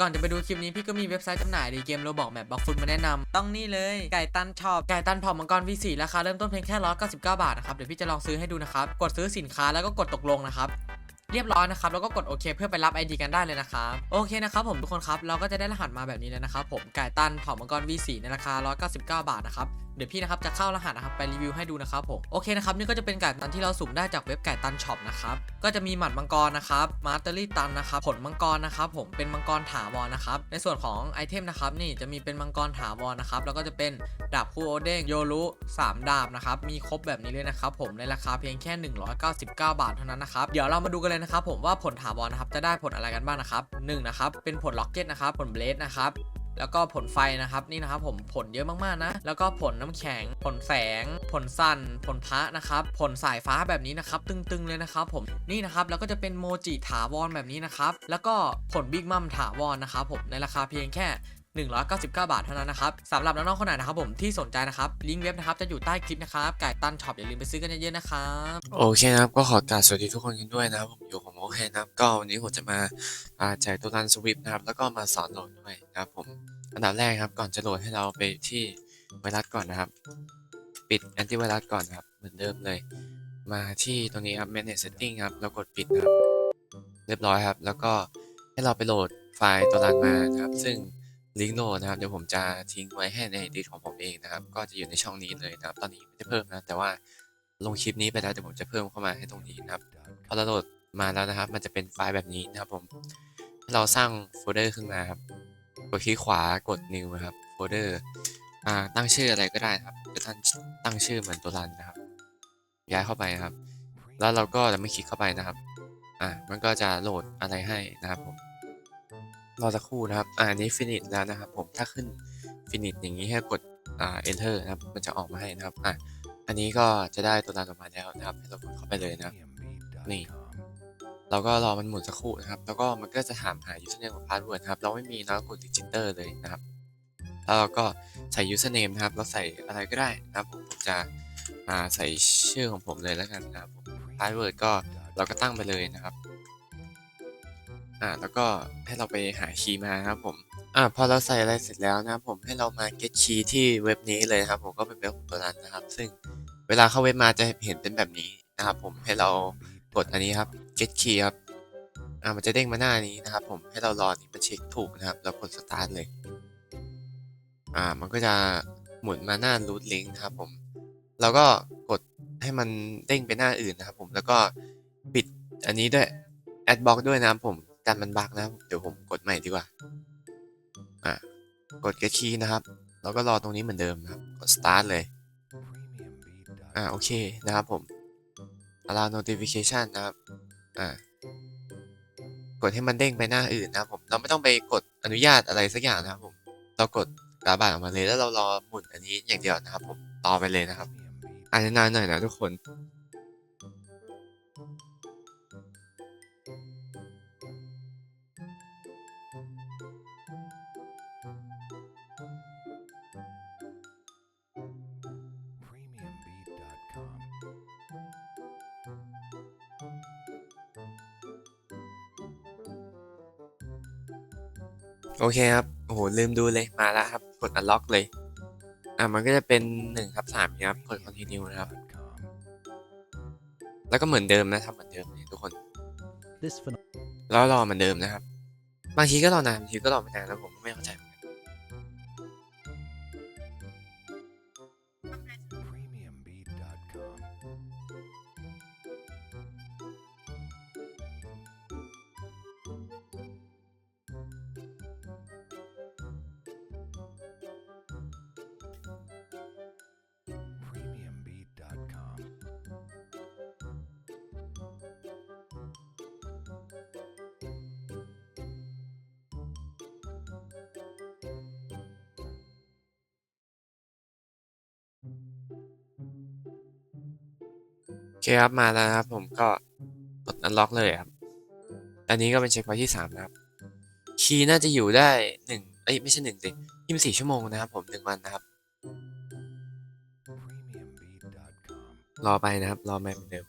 ก่อนจะไปดูคลิปนี้พี่ก็มีเว็บไซต์จำหน่ายดีเกมโรบอกแมปบล็อกฟุตมาแนะนำต้องนี่เลย ไก่ตันช็อปไก่ตันผอมมังกร V4 ราคาเริ่มต้นเพียงแค่199บาทนะครับเดี๋ยวพี่จะลองซื้อให้ดูนะครับกดซื้อสินค้าแล้วก็กดตกลงนะครับเรียบร้อยนะครับแล้วก็กดโอเคเพื่อไปรับ ID กันได้เลยนะครับโอเคนะครับผมทุกคนครับเราก็จะได้รหัสมาแบบนี้แล้วนะครับผมไก่ตันผอมมังกร V4 ในราคา199 บาทนะครับ เดี๋ยวพี่นะครับจะเข้ารหัสนะครับไปรีวิวให้ดูนะครับผมโอเคนะครับนี่ก็จะเป็นไก่ตันที่เราสุ่มได้จากเว็บไก่ตันช็อปนะครับก็จะมีหมัดมังกรนะครับมาสเตอรี่ตันนะครับผลมังกรนะครับผมเป็นมังกรถาวรนะครับในส่วนของไอเทมนะครับนี่จะมีเป็นมังกรถาวรนะครับแล้วก็จะเป็นดาบคู่โอเด้งโยรุ3ดาบนะครับมีครบแบบนี้เลยนะครับผมในราคาเพียงแค่ 199 บาทเท่านั้นนะครับเดี๋ยวเรามาดูกันเลยนะครับผมว่าผลถาวรนะครับจะได้ผลอะไรกันบ้างนะครับหนึ่งนะครับเป็นผลล็อกเก็ตนะครับผลเบลดนะครับ แล้วก็ผลไฟนะครับนี่นะครับผมผลเยอะมากๆนะ แล้วก็ผลน้ำแข็ง ผลแสง ผลสั่นผลพระนะครับ ผลสายฟ้าแบบนี้นะครับ ตึงๆเลยนะครับผมนี่นะครับแล้วก็จะเป็นโมจิถาวรแบบนี้นะครับ แล้วก็ผลบิ๊กมัมถาวรนะครับผมในราคาเพียงแค่199 บาทเท่านั้นนะครับสำหรับน้องๆคนไหนนะครับผมที่สนใจนะครับลิงก์เว็บนะครับจะอยู่ใต้คลิปนะครับไก่ตันช็อปอย่าลืมไปซื้อกันเยอะๆนะครับโอเคนะครับก็ขอกราบสวัสดีทุกคนกันด้วยนะครับผมอยู่ของโอเคนะครับก็วันนี้ผมจะมาอ่าแจกตัวรันสวิปนะครับแล้วก็มาสอนโหลดด้วยนะครับผม อันดับแรกครับ ก่อนจะโหลดให้เราไปที่ไวรัสก่อนนะครับ ปิดแอนตี้ไวรัสก่อนครับ เหมือนเดิมเลย มาที่ตรงนี้ครับ manage setting ครับแล้วกดปิดนะครับ เรียบร้อยครับ แล้วก็ให้เราไปโหลดไฟล์ตัวรันมานะครับ ซึ่งลิงก์โหลดนะครับ เดี๋ยวผมจะทิ้งไว้ให้ในดิสของผมเองนะครับ ก็จะอยู่ในช่องนี้เลยนะครับ ตอนนี้ไม่ได้เพิ่มนะ แต่ว่าลงคลิปนี้ไปแล้วเดี๋ยวผมจะเพิ่มเข้ามาให้ตรงนี้นะครับ พอเราโหลดมาแล้วนะครับ มันจะเป็นไฟล์แบบนี้นะครับผมให้เราสร้างโฟลเดอร์ขึ้นมาครับ กดคลิกขวากด new นะครับโฟลเดอร์อ่าตั้งชื่ออะไรก็ได้ครับจะตั้งตั้งชื่อเหมือนตัวรันนะครับ ย้ายเข้าไปนะครับ แล้วเราก็จะไม่คลิกเข้าไปนะครับอ่ามันก็จะโหลดอะไรให้นะครับผมรอสักครู่นะครับอ่าอันนี้ finish แล้วนะครับ ผมถ้าขึ้น finish อย่างนี้ให้กดอ่า enter นะครับมันจะออกมาให้นะครับอะอันนี้ก็จะได้ตัวรันออกมาแล้วนะครับให้เรากดเข้าไปเลยนะครับนี่ เราก็รอมันหมุนสักครู่นะครับ แล้วก็มันก็จะถามหา username กับ password นะครับ เราไม่มีเราก็กด register เลยนะครับ แล้วเราก็ใส่ username นะครับ เราใส่อะไรก็ได้นะครับผมจะอ่าใส่ชื่อของผมเลยแล้วกันนะครับ password ก็เราก็ตั้งไปเลยนะครับ อ่า แล้วก็ให้เราไปหาคีย์มานะครับผม อ่า พอเราใส่อะไรเสร็จแล้วนะครับผม ให้เรามา get key ที่เว็บนี้เลยนะครับ ผมก็เป็นเว็บของตัวนั้นนะครับ ซึ่งเวลาเข้าเว็บมาจะเห็นเป็นแบบนี้นะครับ ผม ให้เรา กดอันนี้ครับ get key ครับอ่ามันจะเด้งมาหน้านี้นะครับ ผมให้เรารอนี่มันเช็คถูกนะครับแล้วกด start เลยอ่ามันก็จะหมุนมาหน้า root link นะครับผมเราก็กดให้มันเด้งไปหน้าอื่นนะครับผมแล้วก็ปิดอันนี้ด้วยแอดบล็อกด้วยนะครับผมกันมันบักนะครับเดี๋ยวผมกดใหม่ดีกว่าอะกด get key นะครับแล้วก็รอตรงนี้เหมือนเดิมนะครับกด start เลยอ่าโอเคนะครับผม allow notification นะครับ อ่ากดให้มันเด้งไปหน้าอื่นนะครับผม เราไม่ต้องไปกดอนุญาตอะไรสักอย่างนะครับผม เรากดกาบาดออกมาเลยแล้วเรารอหมุนอันนี้อย่างเดียวนะครับผม ต่อไปเลยนะครับอ่านนานหน่อยนะทุกคน โอเคครับ โอ้โห ลืมดูเลย มาแล้วครับ กด unlock เลย อะ มันก็จะเป็น1ครับ3นะครับ กด continue นะครับ แล้วก็เหมือนเดิมนะครับ เหมือนเดิมเลยทุกคน This phenom- แล้วรอเหมือนเดิมนะครับ บางทีก็รอนานบางทีก็รอไม่นานแล้วผมก็ไม่เข้าใจ เคครับมาแล้วนะครับ ผมก็กด unlock เลยครับ อันนี้ก็เป็นเช็คพอยท์ที่3นะครับ คีย์น่าจะอยู่ได้หนึ่งเอ้ยไม่ใช่หนึ่งสิยี่สิบสี่ชั่วโมงนะครับ ผมหนึ่งวันนะครับ premiumbeat.com รอไปนะครับ รอไปเหมือนเดิม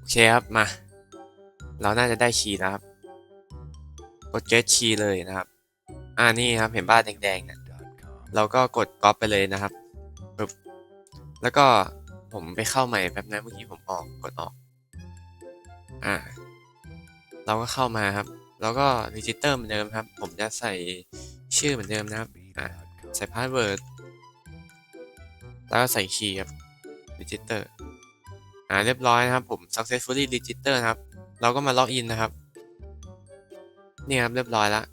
โอเคครับ มา เราน่าจะได้คีย์แล้วครับ กด get key เลยนะครับ อ่านี่ครับ เห็นบ้านแดงๆเนะ com. เราก็กด copy ไปเลยนะครับปึ๊บแล้วก็ผมไปเข้าใหม่แป๊บนะเมื่อกี้ผมออกกดออก อ่า เราก็เข้ามาครับ แล้วก็ register เหมือนเดิมครับ ผมจะใส่ชื่อเหมือนเดิมนะครับ อ่า ใส่พาสเวิร์ด แล้วก็ใส่คีย์ครับ register อ่่าเรียบร้อยนะครับผม successfully register นะครับ เราก็มาล็อกอินนะครับนี่ครับเรียบร้อยแล้ว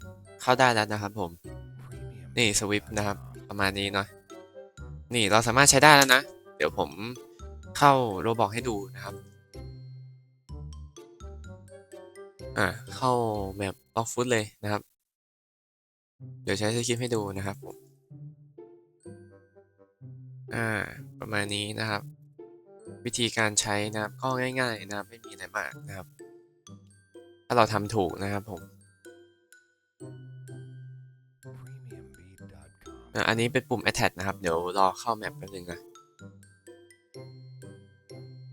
เข้าได้แล้วนะครับผม นี่ Swift นะครับ ประมาณนี้เนาะนี่เราสามารถใช้ได้แล้วนะ เดี๋ยวผมเข้าโรบอกให้ดูนะครับอ่าเข้าแบบล็อกฟุตเลยนะครับ เดี๋ยวใช้สคริปให้ดูนะครับผมอ่าประมาณนี้นะครับ วิธีการใช้นะครับก็ง่าย ๆนะครับไม่มีอะไรมากนะครับ ถ้าเราทำถูกนะครับผม Premiumbeat.com. อะอันนี้เป็นปุ่ม attach นะครับ เดี๋ยวรอเข้าแมปแป๊บนึงนะ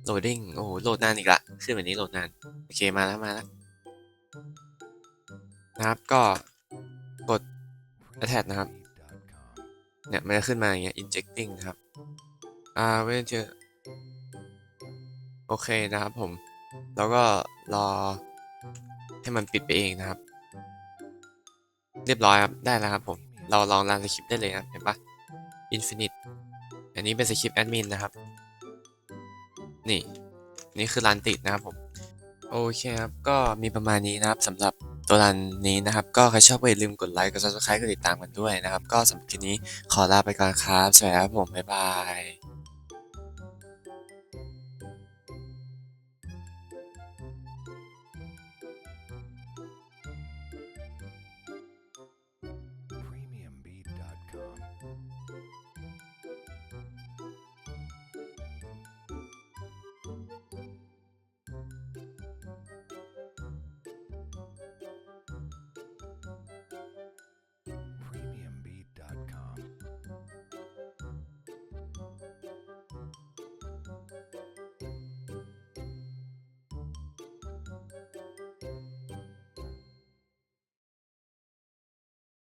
loading โอ้โหโหลดนานอีกละ ขึ้นแบบนี้โหลดนาน โอเคมาแล้วมาแล้วนะครับก็กด attach นะครับ Premiumbeat.com. เนี่ยมันจะขึ้นมาอย่างเงี้ย injecting นะครับ อ่าเว้นเจอ โอเคนะครับผม แล้วก็รอให้มันปิดไปเองนะครับ เรียบร้อยครับ ได้แล้วครับผม เราลองรันสคริปต์ได้เลยนะเห็นปะ infinite อันนี้เป็นสคริปต์แอดมินนะครับ นี่ นี่คือรันติดนะครับผม โอเคครับ ก็มีประมาณนี้นะครับสำหรับตัวรันนี้นะครับ ก็ใครชอบก็อย่าลืมกดไลค์ กด subscribe กดติดตามกันด้วยนะครับ ก็สำหรับคลิปนี้ขอลาไปก่อนครับ สวัสดีครับผม บ๊ายบาย